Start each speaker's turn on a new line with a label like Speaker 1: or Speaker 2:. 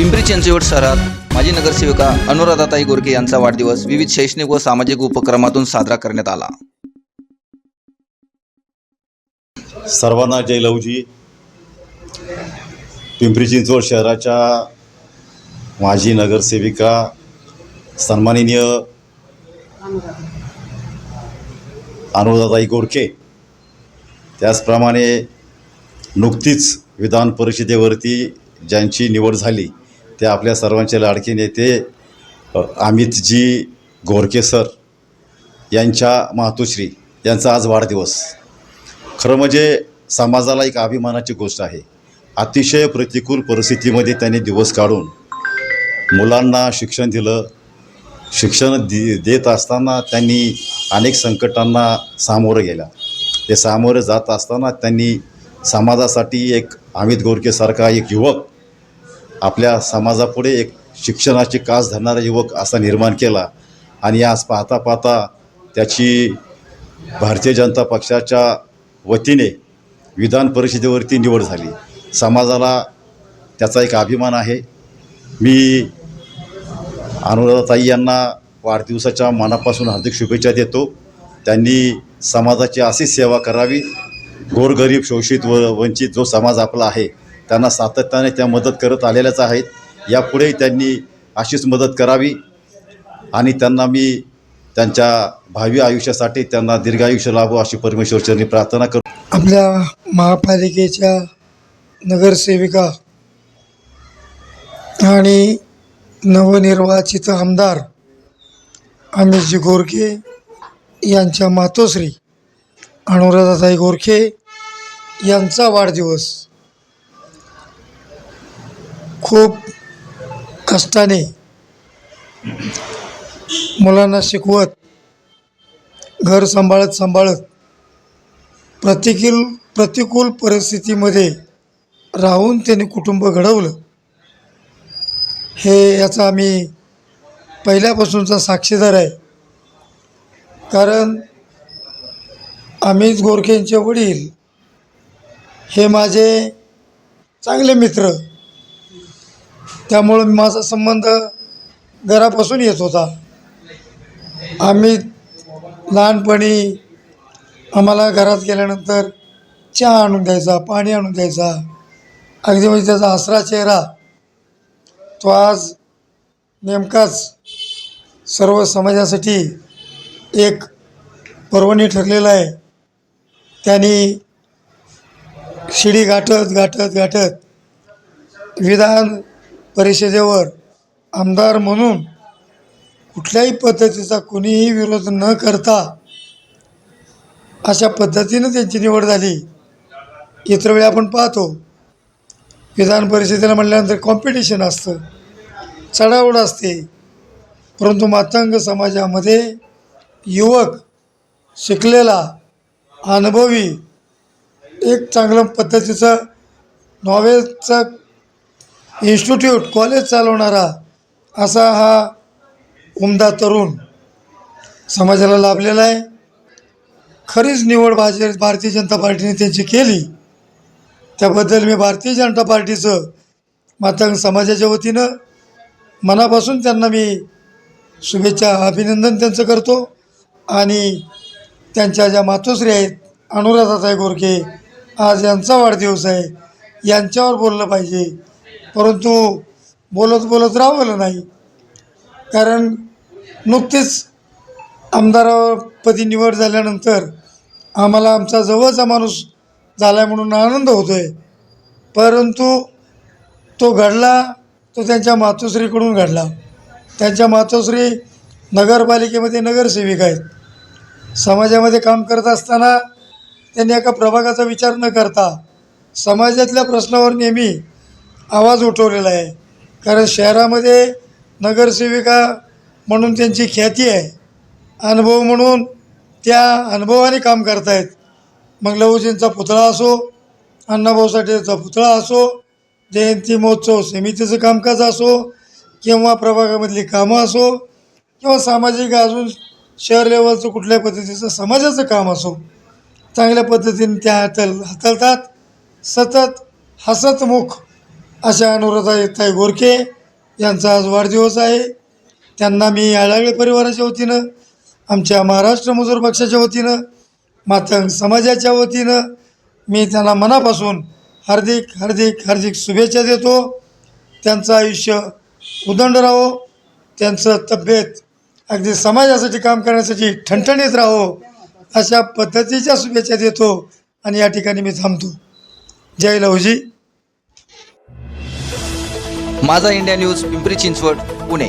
Speaker 1: पिंपरी चिंचवड शहरात माजी नगरसेविका अनुराधाताई गोरके यांचा वाढदिवस विविध शैक्षणिक व सामाजिक उपक्रमातून साजरा करण्यात आला.
Speaker 2: सर्वांना जय लवजी. पिंपरी चिंचवड शहराच्या माजी नगरसेविका सन्माननीय अनुराधाताई गोरखे त्याचप्रमाणे नुकतीच विधान परिषदेवरती ज्यांची निवड झाली ते आपल्या सर्वांचे लाडके नेते अमितजी गोरके सर यांच्या मातोश्री यांचा आज वाढदिवस. खरं म्हणजे समाजाला एक अभिमानाची गोष्ट आहे. अतिशय प्रतिकूल परिस्थितीमध्ये त्यांनी दिवस काढून मुलांना शिक्षण दिलं. शिक्षण दि देत असताना त्यांनी अनेक संकटांना सामोरं गेल्या ते सामोरे जात असताना त्यांनी समाजासाठी एक अमित गोरकेसारखा एक युवक आपल्या समाजापुढे एक शिक्षणाची कास धरणारा युवक असा निर्माण केला. आणि आज पाहता पाहता त्याची भारतीय जनता पक्षाच्या वतीने विधान परिषदेवरती निवड झाली. समाजाला त्याचा एक अभिमान आहे. मी अनुराधाताई यांना वाढदिवसाच्या मनापासून हार्दिक शुभेच्छा देतो. त्यांनी समाजाची अशीच सेवा करावी. गोरगरीब शोषित व वंचित जो समाज आपला आहे त्यांना सातत्याने त्या मदत करत आलेल्याच आहेत. यापुढेही त्यांनी अशीच मदत करावी आणि त्यांना मी त्यांच्या भावी आयुष्यासाठी त्यांना दीर्घायुष्य लाभो अशी परमेश्वरचरणी प्रार्थना करतो
Speaker 3: आपल्या महापालिकेच्या नगरसेविका आणि नवनिर्वाचित आमदार अमितजी गोरखे यांच्या मातोश्री अनुराधाताई गोरखे यांचा वाढदिवस. खूप कष्टाने मुलांना शिकवत घर सांभाळत सांभाळत प्रतिकूल प्रतिकूल परिस्थितीमध्ये राहून त्यांनी कुटुंब घडवलं. हे याचा आम्ही पहिल्यापासूनचा साक्षीदार आहे. कारण अमित गोरखेंचे वडील हे माझे चांगले मित्र. त्यामुळं माझा संबंध घरापासून येत होता. आम्ही लहानपणी आम्हाला घरात गेल्यानंतर चहा आणून द्यायचा पाणी आणून द्यायचा. अगदी म्हणजे त्याचा आसरा चेहरा. तो आज नेमकाच सर्व समाजासाठी एक पर्वणी ठरलेला आहे. त्यांनी शिडी गाठत गाठत गाठत विधान परिषदेवर आमदार म्हणून कुठल्याही पद्धतीचा कोणीही विरोध न करता अशा पद्धतीनं त्यांची निवड झाली. इतर वेळी आपण पाहतो विधान परिषदेला म्हटल्यानंतर कॉम्पिटिशन असतं चढावड असते. परंतु मातंग समाजामध्ये युवक शिकलेला अनुभवी एक चांगलं पद्धतीचं नॉवेलचं इन्स्टिट्यूट कॉलेज चालवणारा असा हा उमदा तरुण समाजाला लाभलेला आहे. खरीच निवड भाजे भारतीय जनता पार्टीने त्यांची केली. त्याबद्दल मी भारतीय जनता पार्टीचं मातंग समाजाच्या वतीनं मनापासून त्यांना मी शुभेच्छा अभिनंदन त्यांचं करतो. आणि त्यांच्या ज्या मातोश्री आहेत अनुराधाताई गोरखे आज यांचा वाढदिवस आहे. यांच्यावर बोललं पाहिजे. परंतु बोलत बोलत राहवलं नाही. कारण नुकतीच आमदारपदी निवड झाल्यानंतर आम्हाला आमचा जवळचा माणूस झाला म्हणून आनंद होतो आहे परंतु तो घडला तो त्यांच्या मातोश्रीकडून घडला. त्यांच्या मातोश्री नगरपालिकेमध्ये नगरसेविका आहेत. समाजामध्ये काम करत असताना त्यांनी एका प्रभागाचा विचार न करता समाजातल्या प्रश्नावर नेहमी आवाज उठवलेला आहे. कारण शहरामध्ये नगरसेविका म्हणून त्यांची ख्याती आहे. अनुभव म्हणून त्या अनुभवाने काम करतायत. मग लहूजींचा पुतळा असो अण्णाभाऊ साठेचा पुतळा असो जयंती महोत्सव समितीचं कामकाज असो किंवा प्रभागामधली कामं असो किंवा सामाजिक अजून शहर लेवलचं कुठल्या पद्धतीचं समाजाचं काम असो चांगल्या पद्धतीने त्या हातल हाताळतात. सतत हसतमुख अशा अनुराधाताई गोरखे यांचा आज वाढदिवस आहे. त्यांना मी आळागळे परिवाराच्या वतीनं आमच्या महाराष्ट्र मजूर पक्षाच्या वतीनं मातंग समाजाच्या वतीनं मी त्यांना मनापासून हार्दिक हार्दिक हार्दिक शुभेच्छा देतो. त्यांचं आयुष्य उदंड राहो. त्यांचं तब्येत अगदी समाजासाठी काम करण्यासाठी ठणठणीत राहो. अशा पद्धतीच्या शुभेच्छा देतो आणि या ठिकाणी मी थांबतो. Jay Lavji
Speaker 1: Majha India news Pimpri Chinchwad Pune.